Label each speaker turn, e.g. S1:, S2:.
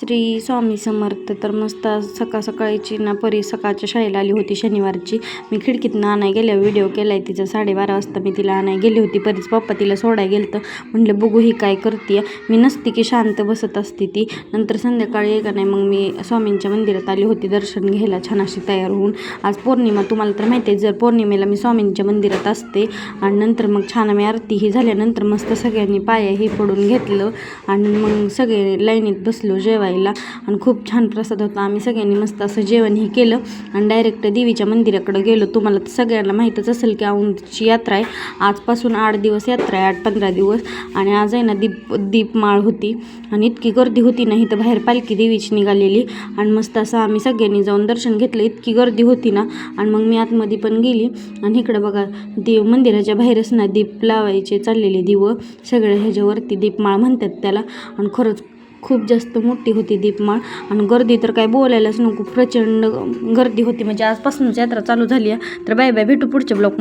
S1: श्री स्वामी समर्थ तर मस्त सकाळ सकाळची ना परी सकाळच्या शाळेला आली होती शनिवारची. मी खिडकीतनं आणाय गेल्या व्हिडिओ केला आहे तिचा. साडेबारा वाजता मी तिला आणाय गेली होती. परीच पप्पा तिला सोडाय गेलं तर म्हटलं बघू ही काय करते मी नसती की शांत बसत असते ती. नंतर संध्याकाळी एका का नाही मग मी स्वामींच्या मंदिरात आली होती दर्शन घ्यायला छान अशी तयार होऊन. आज पौर्णिमा तुम्हाला तर माहिती आहे जर पौर्णिमेला मी स्वामींच्या मंदिरात असते आणि नंतर मग छान आम्ही आरती ही झाल्यानंतर मस्त सगळ्यांनी पाया हे पडून घेतलं आणि मग सगळे लाईनीत बसलो जेवायला आणि खूप छान प्रसाद होता. आम्ही सगळ्यांनी मस्त असं जेवणही केलं. आणि डायरेक्ट देवीच्या मंदिराकडे गेलो. तुम्हाला तर सगळ्यांना माहीतच असेल की औंधची यात्रा आहे. आजपासून आठ दिवस यात्रा आहे. आठ पंधरा दिवस. आणि आज आहे ना दीप दीपमाळ होती. आणि इतकी गर्दी होती ना इथं बाहेर पालखी देवीची निघालेली. आणि मस्त असं आम्ही सगळ्यांनी जाऊन दर्शन घेतलं. इतकी गर्दी होती ना. आणि मग मी आतमध्ये पण गेली. आणि इकडं बघा देव मंदिराच्या बाहेरच ना दीप लावायचे चाललेले दिवं. सगळ्या ह्याच्यावरती दीपमाळ म्हणतात त्याला. आणि खरंच खूप जास्त मोठी होती दीपमाळ. आणि गर्दी तर काय बोलायलाच नको प्रचंड गर्दी होती. म्हणजे आजपासूनच यात्रा चालू झाली आहे. तर बाय बाय भेटू पुढच्या ब्लॉक